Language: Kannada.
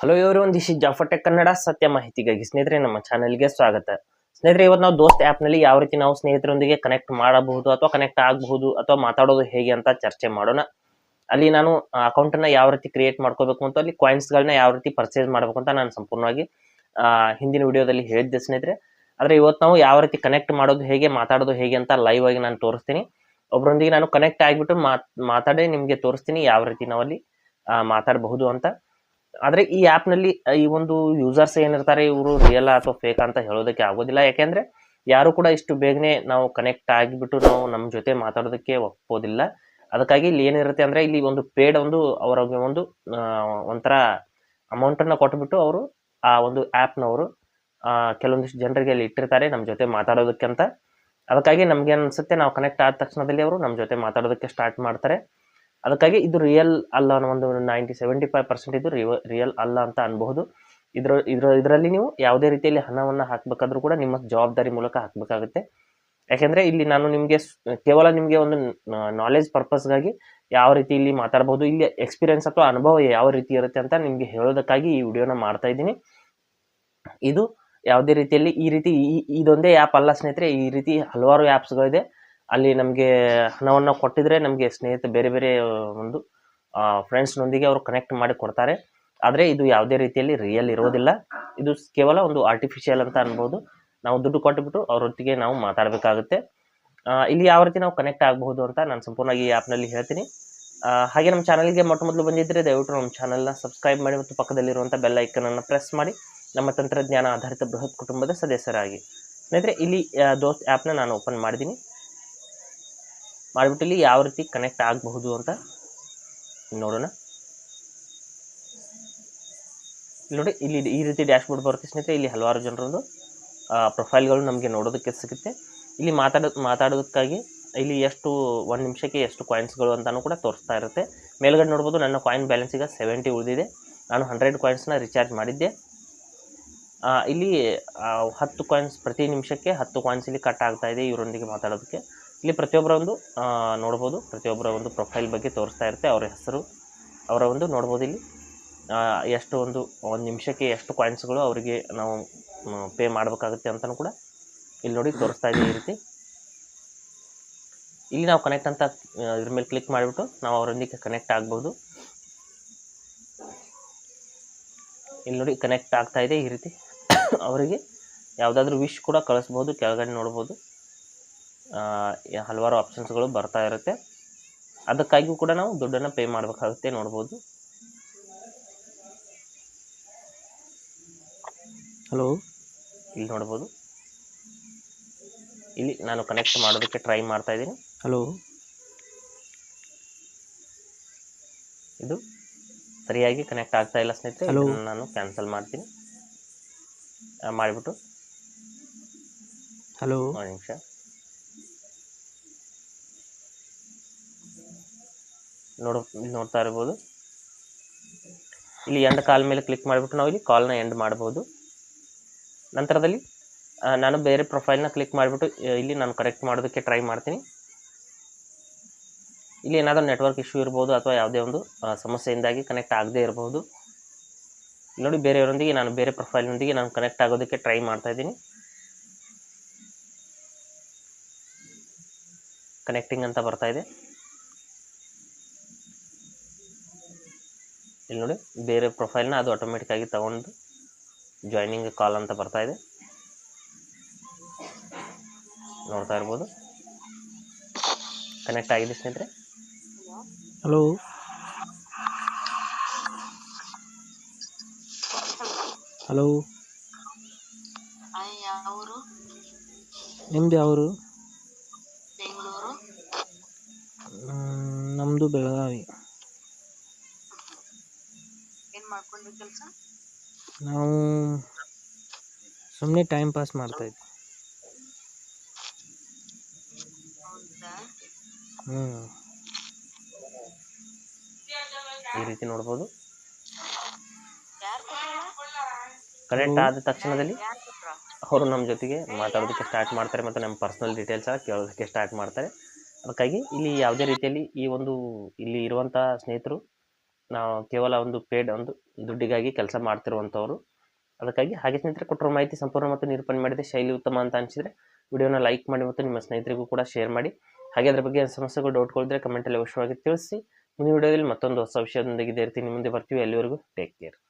ಹಲೋ ಇವರು ಒಂದು ಇಶಿ ಜಾಫಟೆಕ್ ಕನ್ನಡ ಸತ್ಯ ಮಾಹಿತಿಗಾಗಿ ಸ್ನೇಹಿತರೆ, ನಮ್ಮ ಚಾನಲ್ಗೆ ಸ್ವಾಗತ. ಸ್ನೇಹಿತರೆ, ಇವತ್ತು ನಾವು ದೋಸ್ತ್ ಆ್ಯಪ್ನಲ್ಲಿ ಯಾವ ರೀತಿ ನಾವು ಸ್ನೇಹಿತರೊಂದಿಗೆ ಕನೆಕ್ಟ್ ಮಾಡಬಹುದು ಅಥವಾ ಕನೆಕ್ಟ್ ಆಗಬಹುದು ಅಥವಾ ಮಾತಾಡೋದು ಹೇಗೆ ಅಂತ ಚರ್ಚೆ ಮಾಡೋಣ. ಅಲ್ಲಿ ನಾನು ಅಕೌಂಟನ್ನು ಯಾವ ರೀತಿ ಕ್ರಿಯೇಟ್ ಮಾಡ್ಕೋಬೇಕು ಅಂತ ಅಲ್ಲಿ ಕಾಯಿನ್ಸ್ಗಳನ್ನ ಯಾವ ರೀತಿ ಪರ್ಚೇಸ್ ಮಾಡಬೇಕು ಅಂತ ನಾನು ಸಂಪೂರ್ಣವಾಗಿ ಹಿಂದಿನ ವಿಡಿಯೋದಲ್ಲಿ ಹೇಳಿದ್ದೆ ಸ್ನೇಹಿತರೆ. ಆದರೆ ಇವತ್ತು ನಾವು ಯಾವ ರೀತಿ ಕನೆಕ್ಟ್ ಮಾಡೋದು ಹೇಗೆ, ಮಾತಾಡೋದು ಹೇಗೆ ಅಂತ ಲೈವ್ ಆಗಿ ನಾನು ತೋರಿಸ್ತೀನಿ. ಒಬ್ಬರೊಂದಿಗೆ ನಾನು ಕನೆಕ್ಟ್ ಆಗಿಬಿಟ್ಟು ಮಾತ್, ಮಾತಾಡಿ ನಿಮಗೆ ತೋರಿಸ್ತೀನಿ ಯಾವ ರೀತಿ ನಾವಲ್ಲಿ ಮಾತಾಡಬಹುದು ಅಂತ. ಆದ್ರೆ ಈ ಆಪ್ನಲ್ಲಿ ಈ ಒಂದು ಯೂಸರ್ಸ್ ಏನಿರ್ತಾರೆ, ಇವರು ರಿಯಲ್ ಅಥವಾ ಫೇಕ್ ಅಂತ ಹೇಳೋದಕ್ಕೆ ಆಗೋದಿಲ್ಲ. ಯಾಕೆಂದ್ರೆ ಯಾರು ಕೂಡ ಇಷ್ಟು ಬೇಗನೆ ನಾವು ಕನೆಕ್ಟ್ ಆಗಿಬಿಟ್ಟು ನಾವು ನಮ್ಮ ಜೊತೆ ಮಾತಾಡೋದಕ್ಕೆ ಒಪ್ಪೋದಿಲ್ಲ ಅದಕ್ಕಾಗಿ ಇಲ್ಲಿ ಏನಿರುತ್ತೆ ಅಂದ್ರೆ, ಇಲ್ಲಿ ಒಂದು ಪೇಡ್ ಒಂದು ಅವರಿಗೆ ಒಂದು ಒಂಥರ ಅಮೌಂಟ್ ಅನ್ನ ಕೊಟ್ಬಿಟ್ಟು ಅವರು ಆ ಒಂದು ಆ್ಯಪ್ನವರು ಕೆಲವೊಂದಿಷ್ಟು ಜನರಿಗೆ ಅಲ್ಲಿ ಇಟ್ಟಿರ್ತಾರೆ ನಮ್ಮ ಜೊತೆ ಮಾತಾಡೋದಕ್ಕೆ ಅಂತ ಅದಕ್ಕಾಗಿ ನಮ್ಗೆ ಅನ್ಸುತ್ತೆ, ನಾವು ಕನೆಕ್ಟ್ ಆದ ತಕ್ಷಣದಲ್ಲಿ ಅವರು ನಮ್ಮ ಜೊತೆ ಮಾತಾಡೋದಕ್ಕೆ ಸ್ಟಾರ್ಟ್ ಮಾಡ್ತಾರೆ. ಅದಕ್ಕಾಗಿ ಇದು ರಿಯಲ್ ಅಲ್ಲ ಅನ್ನೋ ಒಂದು ನೈಂಟಿ ಸೆವೆಂಟಿ ಫೈವ್ ಪರ್ಸೆಂಟ್ ಇದು ರಿಯಲ್ ಅಲ್ಲ ಅಂತ ಅನ್ಬಹುದು. ಇದ್ರ ಇದ್ರ, ಇದರಲ್ಲಿ ನೀವು ಯಾವುದೇ ರೀತಿಯಲ್ಲಿ ಹಣವನ್ನು ಹಾಕಬೇಕಾದ್ರೂ ಕೂಡ ನಿಮ್ಮ ಜವಾಬ್ದಾರಿ ಮೂಲಕ ಹಾಕಬೇಕಾಗುತ್ತೆ. ಯಾಕೆಂದ್ರೆ ಇಲ್ಲಿ ನಾನು ನಿಮಗೆ ಕೇವಲ ನಿಮಗೆ ಒಂದು ನಾಲೆಜ್ ಪರ್ಪಸ್ಗಾಗಿ ಯಾವ ರೀತಿ ಇಲ್ಲಿ ಮಾತಾಡ್ಬೋದು ಇಲ್ಲಿ ಎಕ್ಸ್ಪೀರಿಯನ್ಸ್ ಅಥವಾ ಅನುಭವ ಯಾವ ರೀತಿ ಇರುತ್ತೆ ಅಂತ ನಿಮಗೆ ಹೇಳೋದಕ್ಕಾಗಿ ಈ ವಿಡಿಯೋನ ಮಾಡ್ತಾ ಇದ್ದೀನಿ. ಇದು ಯಾವುದೇ ರೀತಿಯಲ್ಲಿ ಈ ರೀತಿ ಇದೊಂದೇ ಆ್ಯಪ್ ಅಲ್ಲ ಸ್ನೇಹಿತರೆ, ಈ ರೀತಿ ಹಲವಾರು ಆ್ಯಪ್ಸ್ಗಳಿದೆ ಅಲ್ಲಿ ನಮಗೆ ಹಣವನ್ನು ಕೊಟ್ಟಿದ್ರೆ ನಮಗೆ ಸ್ನೇಹಿತ ಬೇರೆ ಬೇರೆ ಒಂದು ಫ್ರೆಂಡ್ಸ್ನೊಂದಿಗೆ ಅವರು ಕನೆಕ್ಟ್ ಮಾಡಿ ಕೊಡ್ತಾರೆ. ಆದರೆ ಇದು ಯಾವುದೇ ರೀತಿಯಲ್ಲಿ ರಿಯಲ್ ಇರೋದಿಲ್ಲ. ಇದು ಕೇವಲ ಒಂದು ಆರ್ಟಿಫಿಷಿಯಲ್ ಅಂತ ಅನ್ಬೋದು. ನಾವು ದುಡ್ಡು ಕೊಟ್ಟುಬಿಟ್ಟು ಅವರೊಟ್ಟಿಗೆ ನಾವು ಮಾತಾಡಬೇಕಾಗುತ್ತೆ. ಇಲ್ಲಿ ಯಾವ ರೀತಿ ನಾವು ಕನೆಕ್ಟ್ ಆಗಬಹುದು ಅಂತ ನಾನು ಸಂಪೂರ್ಣವಾಗಿ ಈ ಆ್ಯಪ್ನಲ್ಲಿ ಹೇಳ್ತೀನಿ. ಹಾಗೆ ನಮ್ಮ ಚಾನಲ್ಗೆ ಮೊಟ್ಟ ಮೊದಲು ಬಂದಿದ್ದರೆ ದಯವಿಟ್ಟು ನಮ್ಮ ಚಾನಲ್ನ ಸಬ್ಸ್ಕ್ರೈಬ್ ಮಾಡಿ ಮತ್ತು ಪಕ್ಕದಲ್ಲಿರುವಂಥ ಬೆಲ್ ಐಕನನ್ನು ಪ್ರೆಸ್ ಮಾಡಿ. ನಮ್ಮ ತಂತ್ರಜ್ಞಾನ ಆಧಾರಿತ ಬೃಹತ್ ಕುಟುಂಬದ ಸದಸ್ಯರಾಗಿ. ಸ್ನೇಹಿತರೆ, ಇಲ್ಲಿ ದೋಸ್ತ್ ಆ್ಯಪ್ನ ನಾನು ಓಪನ್ ಮಾಡಿದ್ದೀನಿ. ಮಾಡಿಬಿಟ್ಟು ಇಲ್ಲಿ ಯಾವ ರೀತಿ ಕನೆಕ್ಟ್ ಆಗಬಹುದು ಅಂತ ನೋಡೋಣ. ಇಲ್ಲಿ ನೋಡಿ, ಇಲ್ಲಿ ಈ ರೀತಿ ಡ್ಯಾಶ್ ಬೋರ್ಡ್ ಬರುತ್ತೆ ಸ್ನೇಹಿತರೆ. ಇಲ್ಲಿ ಹಲವಾರು ಜನರದ್ದು ಪ್ರೊಫೈಲ್ಗಳು ನಮಗೆ ನೋಡೋದಕ್ಕೆ ಸಿಗುತ್ತೆ. ಇಲ್ಲಿ ಮಾತಾಡೋ, ಮಾತಾಡೋದಕ್ಕಾಗಿ ಇಲ್ಲಿ ಎಷ್ಟು, ಒಂದು ನಿಮಿಷಕ್ಕೆ ಎಷ್ಟು ಕಾಯಿನ್ಸ್ಗಳು ಅಂತಲೂ ಕೂಡ ತೋರಿಸ್ತಾ ಇರುತ್ತೆ. ಮೇಲ್ಗಡೆ ನೋಡ್ಬೋದು, ನನ್ನ ಕಾಯಿನ್ ಬ್ಯಾಲೆನ್ಸ್ ಈಗ ಸೆವೆಂಟಿ ಉಳಿದಿದೆ. ನಾನು ಹಂಡ್ರೆಡ್ ಕಾಯಿನ್ಸ್ನ ರಿಚಾರ್ಜ್ ಮಾಡಿದ್ದೆ. ಇಲ್ಲಿ ಹತ್ತು ಕಾಯಿನ್ಸ್ ಪ್ರತಿ ನಿಮಿಷಕ್ಕೆ ಹತ್ತು ಕಾಯಿನ್ಸ್ ಇಲ್ಲಿ ಕಟ್ ಆಗ್ತಾ ಇದೆ ಇವರೊಂದಿಗೆ ಮಾತಾಡೋದಕ್ಕೆ. ಇಲ್ಲಿ ಪ್ರತಿಯೊಬ್ಬರ ಒಂದು ನೋಡ್ಬೋದು. ಪ್ರತಿಯೊಬ್ಬರ ಒಂದು ಪ್ರೊಫೈಲ್ ಬಗ್ಗೆ ತೋರಿಸ್ತಾ ಇರುತ್ತೆ. ಅವರ ಹೆಸರು, ಅವರ ಒಂದು ನೋಡ್ಬೋದು ಇಲ್ಲಿ. ಎಷ್ಟು ಒಂದು ಒಂದು ನಿಮಿಷಕ್ಕೆ ಎಷ್ಟು ಕಾಯಿನ್ಸ್ಗಳು ಅವರಿಗೆ ನಾವು ಪೇ ಮಾಡಬೇಕಾಗುತ್ತೆ ಅಂತಲೂ ಕೂಡ ಇಲ್ಲಿ ನೋಡಿ ತೋರಿಸ್ತಾ ಇದೆ ಈ ರೀತಿ. ಇಲ್ಲಿ ನಾವು ಕನೆಕ್ಟ್ ಅಂತ ಇದ್ರ ಮೇಲೆ ಕ್ಲಿಕ್ ಮಾಡಿಬಿಟ್ಟು ನಾವು ಅವರೊಂದಿಗೆ ಕನೆಕ್ಟ್ ಆಗ್ಬೋದು. ಇಲ್ಲಿ ನೋಡಿ ಕನೆಕ್ಟ್ ಆಗ್ತಾ ಇದೆ ಈ ರೀತಿ. ಅವರಿಗೆ ಯಾವುದಾದ್ರೂ ವಿಶ್ ಕೂಡ ಕಳಿಸ್ಬೋದು, ಕೆಳಗಡೆ ನೋಡ್ಬೋದು. ಹಲವಾರು ಆಪ್ಷನ್ಸ್ಗಳು ಬರ್ತಾ ಇರುತ್ತೆ. ಅದಕ್ಕಾಗಿಯೂ ಕೂಡ ನಾವು ದುಡ್ಡನ್ನು ಪೇ ಮಾಡಬೇಕಾಗುತ್ತೆ ನೋಡ್ಬೋದು. ಹಲೋ ಇಲ್ಲಿ ನೋಡ್ಬೋದು. ಇಲ್ಲಿ ನಾನು ಕನೆಕ್ಟ್ ಮಾಡೋದಕ್ಕೆ ಟ್ರೈ ಮಾಡ್ತಾ ಇದ್ದೀನಿ. ಹಲೋ ಇದು ಸರಿಯಾಗಿ ಕನೆಕ್ಟ್ ಆಗ್ತಾ ಇಲ್ಲ ಸ್ನೇಹಿತರೆ. ನಾನು ಕ್ಯಾನ್ಸಲ್ ಮಾಡ್ತೀನಿ. ಮಾಡಿಬಿಟ್ಟು. ಹಲೋ ಒಂದು ನಿಮಿಷ. ನೋಡು, ನೋಡ್ತಾ ಇರ್ಬೋದು. ಇಲ್ಲಿ ಎಂಡ್ ಕಾಲ್ ಮೇಲೆ ಕ್ಲಿಕ್ ಮಾಡಿಬಿಟ್ಟು ನಾವು ಇಲ್ಲಿ ಕಾಲ್ನ ಎಂಡ್ ಮಾಡ್ಬೋದು. ನಂತರದಲ್ಲಿ ನಾನು ಬೇರೆ ಪ್ರೊಫೈಲ್ನ ಕ್ಲಿಕ್ ಮಾಡಿಬಿಟ್ಟು ಇಲ್ಲಿ ನಾನು ಕರೆಕ್ಟ್ ಮಾಡೋದಕ್ಕೆ ಟ್ರೈ ಮಾಡ್ತೀನಿ. ಇಲ್ಲಿ ಏನಾದರೂ ನೆಟ್ವರ್ಕ್ ಇಶ್ಯೂ ಇರ್ಬೋದು ಅಥವಾ ಯಾವುದೇ ಒಂದು ಸಮಸ್ಯೆಯಿಂದಾಗಿ ಕನೆಕ್ಟ್ ಆಗದೇ ಇರಬಹುದು ನೋಡಿ, ಬೇರೆಯವರೊಂದಿಗೆ ನಾನು, ಬೇರೆ ಪ್ರೊಫೈಲ್ನೊಂದಿಗೆ ನಾನು ಕನೆಕ್ಟ್ ಆಗೋದಕ್ಕೆ ಟ್ರೈ ಮಾಡ್ತಾ ಇದ್ದೀನಿ. ಕನೆಕ್ಟಿಂಗ್ ಅಂತ ಬರ್ತಾ ಇದೆ. ಇಲ್ಲಿ ನೋಡಿ ಬೇರೆ ಪ್ರೊಫೈಲ್ನ ಅದು ಆಟೋಮೆಟಿಕ್ಕಾಗಿ ತೊಗೊಂಡು ತಗೊಂಡು ಜಾಯ್ನಿಂಗ್ ಕಾಲ್ ಅಂತ ಬರ್ತಾ ಇದೆ. ನೋಡ್ತಾ ಇರ್ಬೋದು. ಕನೆಕ್ಟ್ ಆಗಿದೆ ಸ್ನೇಹಿತರೆ. ಹಲೋ ಹಲೋ ನಿಮ್ದು ಯಾವರು ಬೆಂಗಳೂರು. ನಮ್ಮದು ಬೆಳಗಾವಿ. ಮಾಡ್ಕೊಂಡ್ರಿ ಕೆಲಸ? ನಾವು ಸುಮ್ಮನೆ ಟೈಮ್ ಪಾಸ್ ಮಾಡ್ತಾ ಇದ್ವಿ. ಹ್ಞೂ ಈ ರೀತಿ ನೋಡ್ಬೋದು. ಕರೆಂಟ್ ಕನೆಕ್ಟ್ ಆದ ತಕ್ಷಣದಲ್ಲಿ ಅವರು ನಮ್ಮ ಜೊತೆಗೆ ಮಾತಾಡೋದಕ್ಕೆ ಸ್ಟಾರ್ಟ್ ಮಾಡ್ತಾರೆ ಮತ್ತು ನಮ್ಮ ಪರ್ಸ್ನಲ್ ಡೀಟೇಲ್ಸ್ ಎಲ್ಲ ಕೇಳೋದಕ್ಕೆ ಸ್ಟಾರ್ಟ್ ಮಾಡ್ತಾರೆ. ಅದಕ್ಕಾಗಿ ಇಲ್ಲಿ ಯಾವುದೇ ರೀತಿಯಲ್ಲಿ ಈ ಒಂದು ಇಲ್ಲಿ ಇರುವಂಥ ಸ್ನೇಹಿತರು ನಾವು ಕೇವಲ ಒಂದು ಪೇಡ್ ಒಂದು ದುಡ್ಡಿಗಾಗಿ ಕೆಲಸ ಮಾಡ್ತಿರುವಂಥವ್ರು ಅದಕ್ಕಾಗಿ ಹಾಗೆ ಸ್ನೇಹಿತರೆ ಕೊಟ್ಟಿರೋ ಮಾಹಿತಿ ಸಂಪೂರ್ಣ ಮತ್ತು ನಿರೂಪಣೆ ಮಾಡಿದೆ. ಶೈಲಿ ಉತ್ತಮ ಅಂತ ಅನಿಸಿದರೆ ವಿಡಿಯೋನ ಲೈಕ್ ಮಾಡಿ ಮತ್ತು ನಿಮ್ಮ ಸ್ನೇಹಿತರಿಗೂ ಕೂಡ ಶೇರ್ ಮಾಡಿ. ಹಾಗೆ ಅದರ ಬಗ್ಗೆ ಸಮಸ್ಯೆಗಳು ಡೌಟ್ಗಳಿದ್ರೆ ಕಮೆಂಟಲ್ಲಿ ಅವಶ್ಯವಾಗಿ ತಿಳಿಸಿ. ಮುಂದಿನ ವಿಡಿಯೋದಲ್ಲಿ ಮತ್ತೊಂದು ಹೊಸ ವಿಷಯದೊಂದಿಗೆ ಇದೇ ರೀತಿ ನಿಮ್ಮ ಮುಂದೆ ಬರ್ತೀವಿ. ಅಲ್ಲಿವರೆಗೂ ಟೇಕ್ ಕೇರ್